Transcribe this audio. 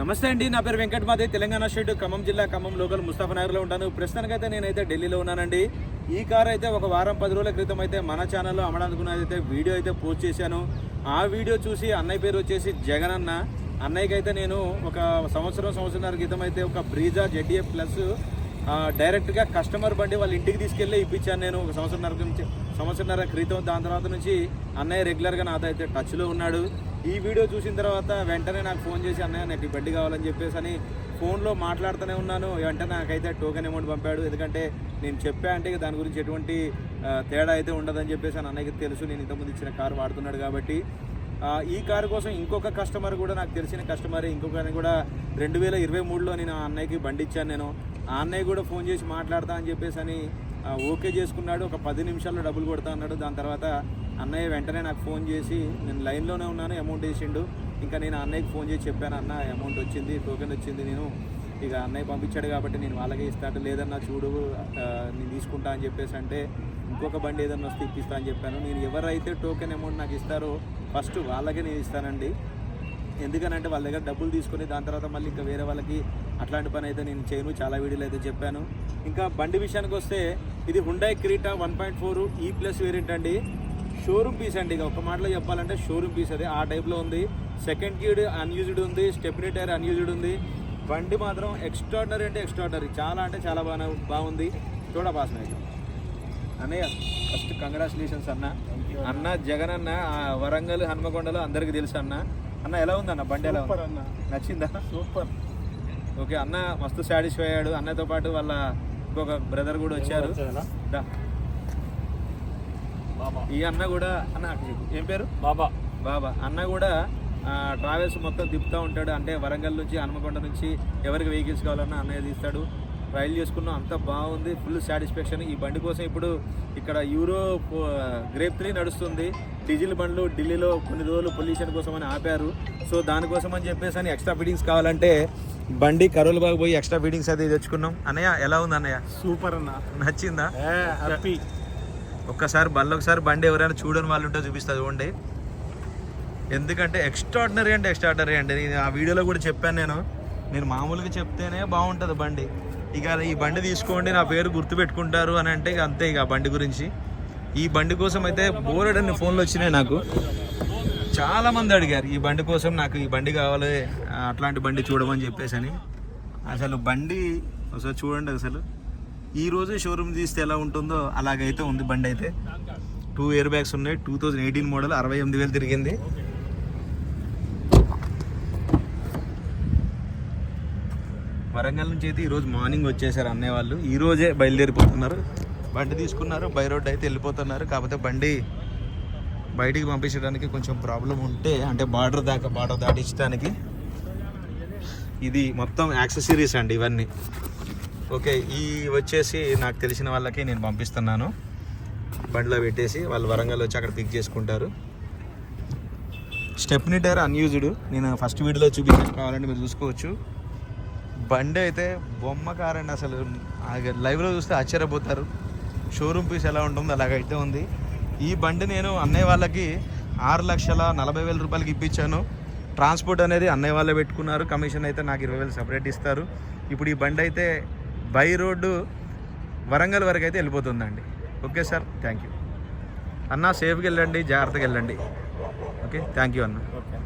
నమస్తే అండి నా పేరు వెంకట్ మాదే. తెలంగాణ స్టేట్ ఖమ్మం జిల్లా ఖమ్మం లోకల్ ముస్తాఫనగర్లో ఉంటాను. ప్రస్తుతానికైతే నేనైతే ఢిల్లీలో ఉన్నానండి. ఈ కార్ అయితే ఒక వారం పది రోజుల క్రితం అయితే మన ఛానల్లో అమ్మడానికి అయితే వీడియో అయితే పోస్ట్ చేశాను. ఆ వీడియో చూసి అన్నయ్య పేరు వచ్చేసి జగన్ అన్న. అన్నయ్యకి అయితే నేను ఒక సంవత్సరం సంవత్సరాల క్రితం అయితే ఒక బ్రీజా జెడ్డీఏ ప్లస్ డైరెక్ట్గా కస్టమర్ బండి వాళ్ళ ఇంటికి తీసుకెళ్ళి ఇప్పించాను నేను ఒక సంవత్సరంన్నర నుంచి సంవత్సరంన్నర క్రితం దాని తర్వాత నుంచి అన్నయ్య రెగ్యులర్గా నాతో అయితే టచ్లో ఉన్నాడు. ఈ వీడియో చూసిన తర్వాత వెంటనే నాకు ఫోన్ చేసి అన్నయ్య నాకు ఈ బండి కావాలని చెప్పేసి అని ఫోన్లో మాట్లాడుతూనే ఉన్నాను. వెంటనే నాకైతే టోకెన్ అమౌంట్ పంపాడు. ఎందుకంటే నేను చెప్పా అంటే దాని గురించి ఎటువంటి తేడా అయితే ఉండదని చెప్పేసి అని అన్నయ్యకి తెలుసు. నేను ఇంతకుముందు ఇచ్చిన కారు వాడుతున్నాడు కాబట్టి. ఈ కారు కోసం ఇంకొక కస్టమర్ కూడా నాకు తెలిసిన కస్టమర్. ఇంకొక కూడా రెండు వేల ఇరవై మూడులో నేను అన్నయ్యకి బండి ఇచ్చాను నేను. ఆ అన్నయ్య కూడా ఫోన్ చేసి మాట్లాడతా అని చెప్పేసి అని ఓకే చేసుకున్నాడు. ఒక పది నిమిషాల్లో డబ్బులు కొడతా అన్నాడు. దాని తర్వాత అన్నయ్య వెంటనే నాకు ఫోన్ చేసి నేను లైన్లోనే ఉన్నాను అమౌంట్ వేసిండు. ఇంకా నేను అన్నయ్యకి ఫోన్ చేసి చెప్పాను అన్న అమౌంట్ వచ్చింది టోకెన్ వచ్చింది నేను. ఇక అన్నయ్య పంపించాడు కాబట్టి నేను వాళ్ళకే ఇస్తాను లేదన్నా చూడు నేను తీసుకుంటా అని చెప్పేసి అంటే ఇంకొక బండి ఏదన్నా వస్తే ఇప్పిస్తా అని చెప్పాను. నేను ఎవరైతే టోకెన్ అమౌంట్ నాకు ఇస్తారో ఫస్ట్ వాళ్ళకే నేను ఇస్తానండి. ఎందుకనంటే వాళ్ళ దగ్గర డబ్బులు తీసుకొని దాని తర్వాత మళ్ళీ ఇంకా వేరే వాళ్ళకి అట్లాంటి పని అయితే నేను చేయను. చాలా వీడియోలు అయితే చెప్పాను. ఇంకా బండి విషయానికి వస్తే ఇది Hyundai Creta one point four E plus variant అండి. షోరూమ్ పీస్ అండి. ఇక ఒక మాటలో చెప్పాలంటే షోరూమ్ పీస్ అది. ఆ టైప్లో ఉంది. సెకండ్ గీడ్ అన్యూజ్డ్ ఉంది. స్టెప్నీ టైర్ అన్యూజ్డ్ ఉంది. బండి మాత్రం ఎక్స్ట్రాడినరీ అంటే ఎక్స్ట్రాడినరీ చాలా అంటే చాలా బాగా బాగుంది. చూడ పాస్ అన్నయ్య ఫస్ట్ కంగ్రాచులేషన్స్ అన్న. అన్న. జగన్ అన్న వరంగల్ హనుమకొండలో అందరికి తెలుసు అన్న. అన్న ఎలా ఉంది అన్న? బండి ఎలా ఉంది? అన్న. నచ్చిందా? సూపర్. ఓకే అన్న మస్తు సాటిస్ఫై అయ్యాడు. అన్నతో పాటు వాళ్ళ ఇంకొక బ్రదర్ కూడా వచ్చారు. ఈ అన్న కూడా అన్న. ఏం పేరు? బాబా. బాబా. అన్న కూడా ట్రావెల్స్ మొత్తం తిప్పుతూ ఉంటాడు. అంటే వరంగల్ నుంచి హనుమకొండ నుంచి ఎవరికి వెహికల్స్ కావాలన్నా అన్నయ్య తీస్తాడు. ట్రైల్ చేసుకున్నాం. అంత బాగుంది. Full satisfaction. ఈ బండి కోసం ఇప్పుడు ఇక్కడ యూరో గ్రేప్ త్రీ నడుస్తుంది. డీజిల్ బండ్లు ఢిల్లీలో కొన్ని రోజులు పొల్యూషన్ కోసం అని ఆపారు. సో దానికోసం అని చెప్పేసి అని ఎక్స్ట్రా ఫిట్టింగ్స్ కావాలంటే బండి కరోలు బాగా పోయి ఎక్స్ట్రా ఫిట్టింగ్స్ అది తెచ్చుకున్నాం. అన్నయ్య ఎలా ఉంది అన్నయ్య? సూపర్ అన్న. నచ్చిందా? హ్యాపీ ఒక్కసారి బండ్లు ఒకసారి బండి ఎవరైనా చూడని వాళ్ళు ఉంటే చూపిస్తుంది చూడండి. ఎందుకంటే ఎక్స్ట్రాడినరీ అంటే ఎక్స్ట్రాడినరీ అండి. నేను ఆ వీడియోలో కూడా చెప్పాను నేను. నేను మామూలుగా చెప్తేనే బాగుంటుంది బండి. ఇక ఈ బండి తీసుకోండి నా పేరు గుర్తు పెట్టుకుంటారు అని అంటే ఇక అంతే ఇక బండి గురించి. ఈ బండి కోసం అయితే బోరెడన్ని ఫోన్లు వచ్చినాయి నాకు. చాలా మంది అడిగారు ఈ బండి కోసం నాకు ఈ బండి కావాలి అట్లాంటి బండి చూడమని చెప్పేసి అని. అసలు బండి ఒకసారి చూడండి అసలు. ఈ రోజు షోరూమ్ తీస్తే ఎలా ఉంటుందో అలాగైతే ఉంది బండి అయితే. టూ ఇయర్ బ్యాగ్స్ ఉన్నాయి టూ థౌజండ్ ఎయిటీన్ మోడల్ అరవై ఎనిమిది వేలు తిరిగింది. వరంగల్ నుంచి అయితే ఈరోజు మార్నింగ్ వచ్చేసారు అన్నయ్య వాళ్ళు. ఈరోజే బయలుదేరిపోతున్నారు. బండి తీసుకున్నారు. బై రోడ్ అయితే వెళ్ళిపోతున్నారు. కాకపోతే బండి బయటికి పంపించడానికి కొంచెం ప్రాబ్లం ఉంటే అంటే బార్డర్ దాకా బార్డర్ దాటించడానికి ఇది మొత్తం యాక్సెసరీస్ అండి ఇవన్నీ. ఓకే ఈ వచ్చేసి నాకు తెలిసిన వాళ్ళకి నేను పంపిస్తున్నాను. బండిలో పెట్టేసి వాళ్ళు వరంగల్ వచ్చి అక్కడ పిక్ చేసుకుంటారు. స్టెప్నీ టైర్ అన్యూజ్డ్ నేను ఫస్ట్ వీడియోలో చూపించాను కావాలంటే మీరు చూసుకోవచ్చు. బండి అయితే బొమ్మ కారండి అసలు లైవ్లో చూస్తే ఆశ్చర్యపోతారు. షోరూమ్ పీస్ ఎలా ఉంటుందో అలాగైతే ఉంది. ఈ బండి నేను అన్నయ్య వాళ్ళకి ఆరు లక్షల నలభై వేల రూపాయలకి ఇప్పించాను. ట్రాన్స్పోర్ట్ అనేది అన్నయ్య వాళ్ళే పెట్టుకున్నారు. కమిషన్ అయితే నాకు ఇరవై వేలు సపరేట్ ఇస్తారు. ఇప్పుడు ఈ బండి అయితే బై రోడ్డు వరంగల్ వరకు అయితే వెళ్ళిపోతుందండి. Okay sir? Thank you. అన్న సేఫ్గా వెళ్ళండి జాగ్రత్తగా వెళ్ళండి. ఓకే? థ్యాంక్ యూ అన్న. ఓకే.